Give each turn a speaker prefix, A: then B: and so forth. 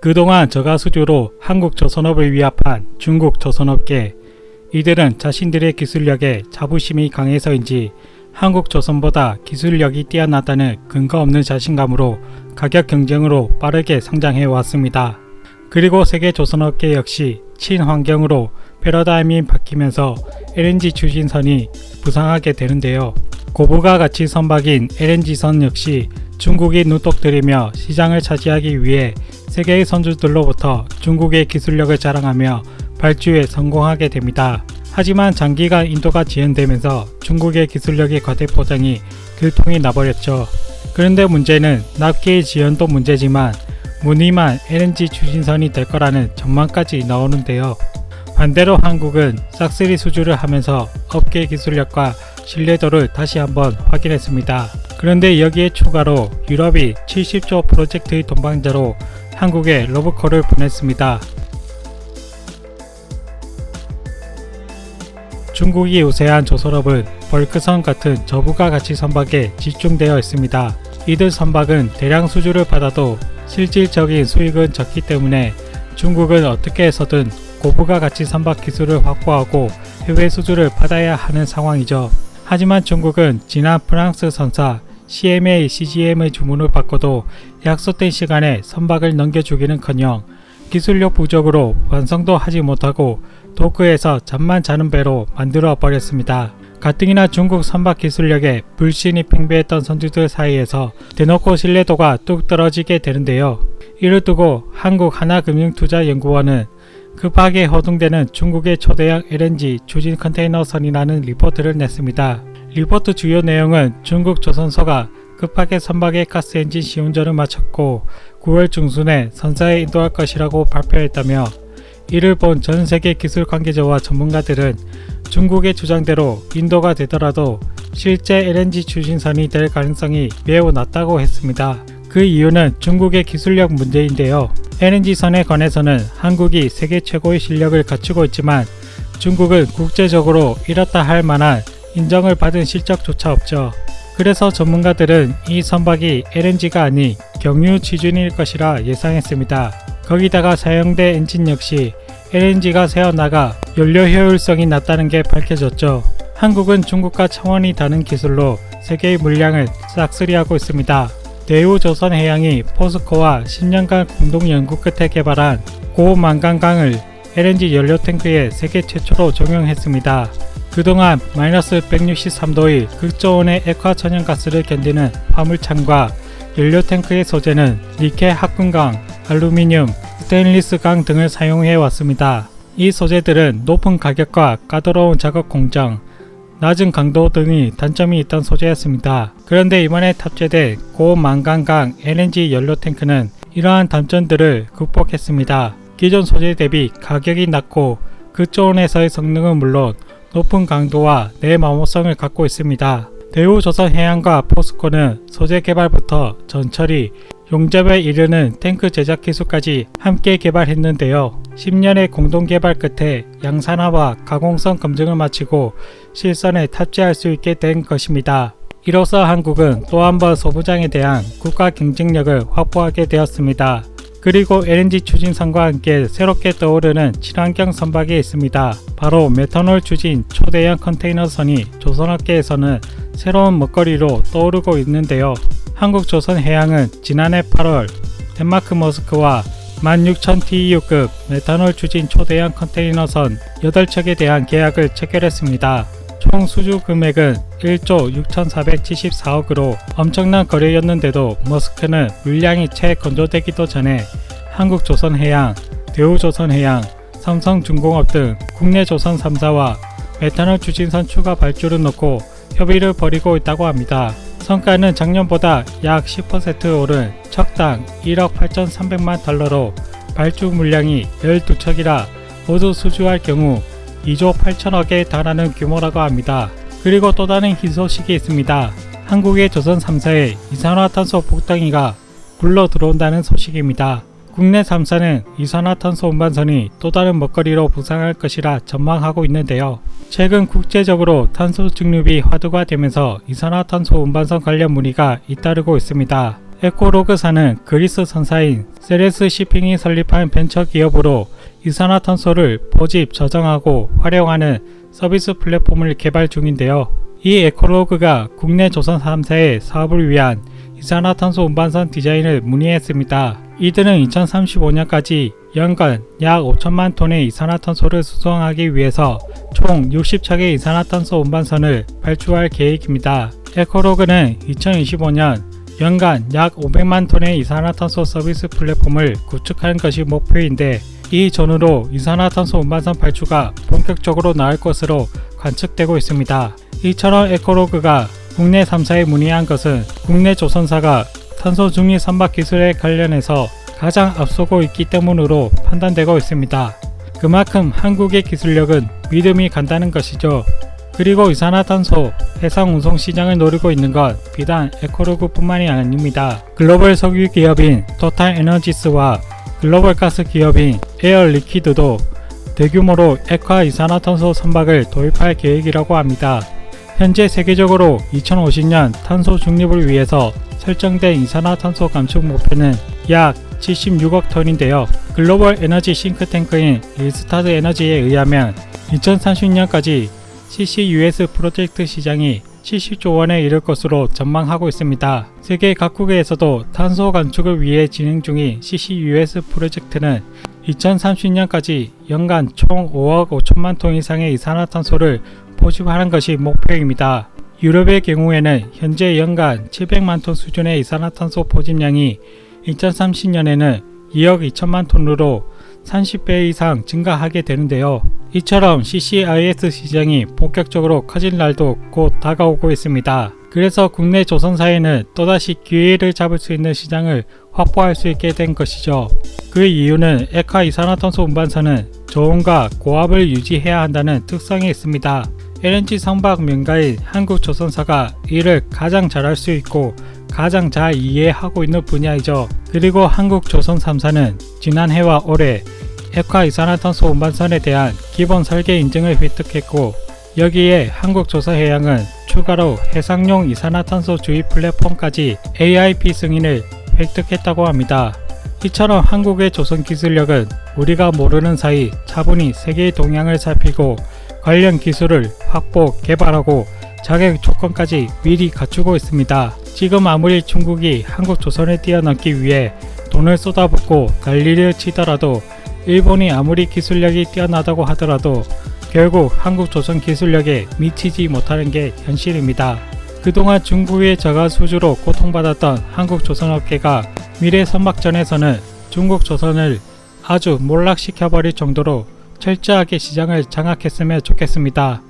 A: 그동안 저가 수주로 한국 조선업을 위압한 중국 조선업계 이들은 자신들의 기술력에 자부심이 강해서인지 한국 조선보다 기술력이 뛰어나다는 근거 없는 자신감으로 가격 경쟁으로 빠르게 성장해 왔습니다. 그리고 세계 조선업계 역시 친환경으로 패러다임이 바뀌면서 LNG 추진선이 부상하게 되는데요. 고부가 가치 선박인 LNG선 역시 중국이 눈독 들이며 시장을 차지하기 위해 세계의 선주들로부터 중국의 기술력을 자랑하며 발주에 성공하게 됩니다. 하지만 장기간 인도가 지연되면서 중국의 기술력의 과대 포장이 들통이 나버렸죠. 그런데 문제는 납기의 지연도 문제지만 무늬만 LNG 추진선이 될 거라는 전망까지 나오는데요. 반대로 한국은 싹쓸이 수주를 하면서 업계 기술력과 신뢰도를 다시 한번 확인했습니다. 그런데 여기에 추가로 유럽이 70조 프로젝트의 동반자로 한국에 러브콜을 보냈습니다. 중국이 우세한 조선업은 벌크선 같은 저부가 가치 선박에 집중되어 있습니다. 이들 선박은 대량 수주를 받아도 실질적인 수익은 적기 때문에 중국은 어떻게 해서든 고부가 가치 선박 기술을 확보하고 해외 수주를 받아야 하는 상황이죠. 하지만 중국은 지난 프랑스 선사 CMA CGM의 주문을 받고도 약속된 시간에 선박을 넘겨주기는커녕 기술력 부족으로 완성도 하지 못하고 도크에서 잠만 자는 배로 만들어 버렸습니다. 가뜩이나 중국 선박 기술력에 불신이 팽배했던 선주들 사이에서 대놓고 신뢰도가 뚝 떨어지게 되는데요. 이를 두고 한국하나금융투자연구원은 급하게 허둥대는 중국의 초대형 LNG 추진 컨테이너선이라는 리포트를 냈습니다. 리포트 주요 내용은 중국 조선소가 급하게 선박의 가스 엔진 시운전을 마쳤고 9월 중순에 선사에 인도할 것이라고 발표했다며 이를 본 전 세계 기술 관계자와 전문가들은 중국의 주장대로 인도가 되더라도 실제 LNG 추진선이 될 가능성이 매우 낮다고 했습니다. 그 이유는 중국의 기술력 문제인데요. LNG선에 관해서는 한국이 세계 최고의 실력을 갖추고 있지만 중국은 국제적으로 이렇다 할 만한 인정을 받은 실적조차 없죠. 그래서 전문가들은 이 선박이 LNG가 아닌 경유 취준일 것이라 예상했습니다. 거기다가 사용된 엔진 역시 LNG가 새어나가 연료 효율성이 낮다는 게 밝혀졌죠. 한국은 중국과 차원이 다른 기술로 세계의 물량을 싹쓸이하고 있습니다. 대우조선해양이 포스코와 10년간 공동 연구 끝에 개발한 고만간강을 LNG 연료 탱크에 세계 최초로 적용했습니다. 그동안 마이너스 163도의 극저온의 액화 천연가스를 견디는 화물창과 연료 탱크의 소재는 니켈 합금강, 알루미늄, 스테인리스강 등을 사용해 왔습니다. 이 소재들은 높은 가격과 까다로운 작업 공정, 낮은 강도 등이 단점이 있던 소재였습니다. 그런데 이번에 탑재된 고만간강 LNG 연료 탱크는 이러한 단점들을 극복했습니다. 기존 소재 대비 가격이 낮고 극저온에서의 성능은 물론 높은 강도와 내마모성을 갖고 있습니다. 대우조선 해양과 포스코는 소재 개발부터 전처리, 용접에 이르는 탱크 제작 기술까지 함께 개발했는데요. 10년의 공동 개발 끝에 양산화와 가공성 검증을 마치고 실선에 탑재할 수 있게 된 것입니다. 이로써 한국은 또 한 번 소부장에 대한 국가 경쟁력을 확보하게 되었습니다. 그리고 LNG 추진선과 함께 새롭게 떠오르는 친환경 선박이 있습니다. 바로 메탄올 추진 초대형 컨테이너선이 조선업계에서는 새로운 먹거리로 떠오르고 있는데요. 한국조선해양은 지난해 8월 덴마크 머스크와 16,000TEU급 메탄올 추진 초대형 컨테이너선 8척에 대한 계약을 체결했습니다. 총 수주 금액은 1조 6,474억으로 엄청난 거래였는데도 머스크는 물량이 채 건조되기도 전에 한국조선해양, 대우조선해양, 삼성중공업 등 국내 조선 3사와 메탄올 추진선 추가 발주를 놓고 협의를 벌이고 있다고 합니다. 성과는 작년보다 약 10% 오른 척당 1억 8,300만 달러로 발주 물량이 12척이라 모두 수주할 경우 2조 8천억에 달하는 규모라고 합니다. 그리고 또 다른 희소식이 있습니다. 한국의 조선 3사의 이산화탄소 폭등이가 굴러 들어온다는 소식입니다. 국내 3사는 이산화탄소 운반선이 또 다른 먹거리로 부상할 것이라 전망하고 있는데요. 최근 국제적으로 탄소 중립이 화두가 되면서 이산화탄소 운반선 관련 문의가 잇따르고 있습니다. 에코로그사는 그리스 선사인 세레스 시핑이 설립한 벤처 기업으로 이산화탄소를 포집, 저장하고 활용하는 서비스 플랫폼을 개발 중인데요. 이 에코로그가 국내 조선 3사의 사업을 위한 이산화탄소 운반선 디자인을 문의했습니다. 이들은 2035년까지 연간 약 5천만 톤의 이산화탄소를 수송하기 위해서 총 60척의 이산화탄소 운반선을 발주할 계획입니다. 에코로그는 2025년 연간 약 500만 톤의 이산화탄소 서비스 플랫폼을 구축하는 것이 목표인데 이 전후로 이산화탄소 운반선 발주가 본격적으로 나올 것으로 관측되고 있습니다. 이처럼 에코로그가 국내 3사에 문의한 것은 국내 조선사가 탄소 중립 선박 기술에 관련해서 가장 앞서고 있기 때문으로 판단되고 있습니다. 그만큼 한국의 기술력은 믿음이 간다는 것이죠. 그리고 이산화탄소 해상 운송 시장을 노리고 있는 건 비단 에코로그뿐만이 아닙니다. 글로벌 석유 기업인 토탈 에너지스와 글로벌 가스 기업인 에어 리퀴드도 대규모로 액화 이산화탄소 선박을 도입할 계획이라고 합니다. 현재 세계적으로 2050년 탄소 중립을 위해서 설정된 이산화탄소 감축 목표는 약 76억 톤인데요. 글로벌 에너지 싱크탱크인 일스타드 에너지에 의하면 2030년까지 CCUS 프로젝트 시장이 70조 원에 이를 것으로 전망하고 있습니다. 세계 각국에서도 탄소 감축을 위해 진행 중인 CCUS 프로젝트는 2030년까지 연간 총 5억 5천만 톤 이상의 이산화탄소를 포집하는 것이 목표입니다. 유럽의 경우에는 현재 연간 700만 톤 수준의 이산화탄소 포집량이 2030년에는 2억 2천만 톤으로 30배 이상 증가하게 되는데요. 이처럼 CCIS 시장이 본격적으로 커질 날도 곧 다가오고 있습니다. 그래서 국내 조선사에는 또다시 기회를 잡을 수 있는 시장을 확보할 수 있게 된 것이죠. 그 이유는 액화 이산화탄소 운반선은 저온과 고압을 유지해야 한다는 특성이 있습니다. LNG 선박 명가인 한국조선사가 이를 가장 잘할 수 있고 가장 잘 이해하고 있는 분야이죠. 그리고 한국조선 3사는 지난해와 올해 액화 이산화탄소 운반선에 대한 기본 설계 인증을 획득했고 여기에 한국조선해양은 추가로 해상용 이산화탄소 주입 플랫폼까지 AIP 승인을 획득했다고 합니다. 이처럼 한국의 조선 기술력은 우리가 모르는 사이 차분히 세계의 동향을 살피고 관련 기술을 확보, 개발하고 자격 조건까지 미리 갖추고 있습니다. 지금 아무리 중국이 한국 조선을 뛰어넘기 위해 돈을 쏟아붓고 난리를 치더라도 일본이 아무리 기술력이 뛰어나다고 하더라도 결국 한국 조선 기술력에 미치지 못하는 게 현실입니다. 그동안 중국의 저가 수주로 고통받았던 한국 조선업계가 미래 선박전에서는 중국 조선을 아주 몰락시켜버릴 정도로 철저하게 시장을 장악했으면 좋겠습니다.